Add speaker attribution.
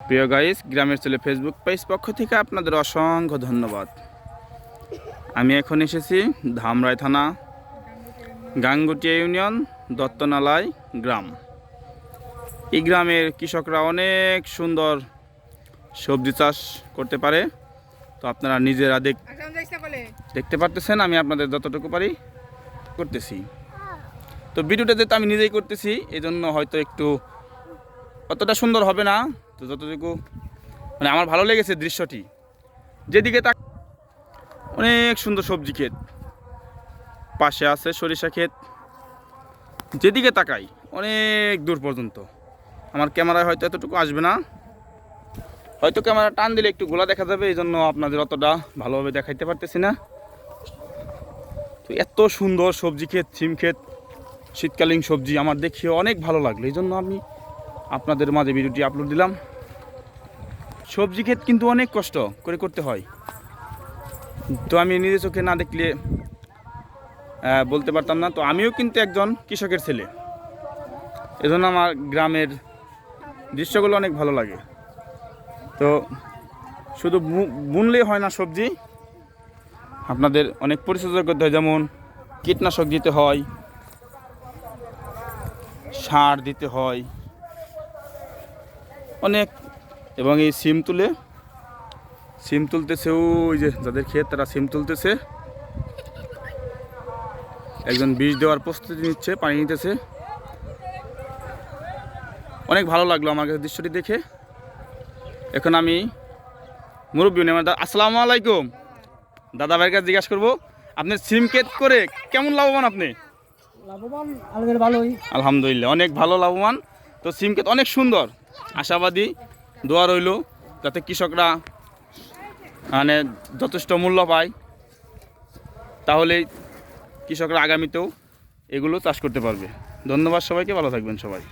Speaker 1: প্রিয় গাইস, গ্রামের ছেলে ফেসবুক পেজ পক্ষ থেকে আপনাদের অসংখ্য ধন্যবাদ। আমি এখন এসেছি ধামরাই থানা, গাঙ্গুটিয়া ইউনিয়ন, দত্তনালায় গ্রাম। এই গ্রামের কৃষকরা অনেক সুন্দর সবজি চাষ করতে পারে। তো আপনারা নিজেরা দেখ দেখতে পারতেছেন, আমি আপনাদের যতটুকু পারি করতেছি। তো ভিডিওটা যেহেতু আমি নিজেই করতেছি এই জন্য হয়তো একটু অতটা সুন্দর হবে না। তো যতটুকু মানে আমার ভালো লেগেছে দৃশ্যটি, যেদিকে তাক অনেক সুন্দর সবজি ক্ষেত। পাশে আছে সরিষা ক্ষেত। যেদিকে তাকাই, অনেক দূর পর্যন্ত। আমার ক্যামেরায় হয়তো এতটুকু আসবে না। হয়তো ক্যামেরা টান দিলে একটু গোলা দেখা যাবে এই জন্য আপনাদের অতটা ভালোভাবে দেখাইতে পারতেছি না। তো এত সুন্দর সবজি ক্ষেত, সিম ক্ষেত, শীতকালীন সবজি, আমার দেখিয়ে অনেক ভালো লাগল। এই জন্য আমি আপনাদের মাঝে ভিডিওটি আপলোড দিলাম। সবজি ক্ষেত কিন্তু অনেক কষ্ট করে করতে হয়। তো আমি নিজের চোখে না দেখলে বলতে পারতাম না। তো আমিও কিন্তু একজন কৃষকের ছেলে। এজন্য আমার গ্রামের দৃশ্যগুলো অনেক ভালো লাগে। তো শুধু বুনলেই হয় না সবজি। আপনাদের অনেক পরিচর্যা করতে হয়, যেমন কীটনাশক দিতে হয়, সার দিতে হয়। অনেক। এবং এই সিম তুলে সিম তুলতেছে ওই যে যাদের ক্ষেত তারা সিম তুলতেছে। একজন বীজ দেওয়ার প্রস্তুতি নিচ্ছে পানি নিতেছে। অনেক ভালো লাগল আমার কাছে দৃশ্যটি দেখে। এখন আমি মুরব্বী নেই আসসালামু আলাইকুম। দাদা ভাইয়ের কাছে জিজ্ঞাসা করব আপনি সিম ক্ষেত করে কেমন লাভবান আপনি?
Speaker 2: লাভবান ভালোই।
Speaker 1: আলহামদুলিল্লাহ অনেক ভালো লাভবান। তো সিম ক্ষেত অনেক সুন্দর। আশাবাদী দোয়া রইল যাতে কৃষকরা মানে যথেষ্ট মূল্য পায় তাহলে কৃষকরা আগামীতেও এগুলো চাষ করতে পারবে। ধন্যবাদ সবাইকে, ভালো থাকবেন সবাই।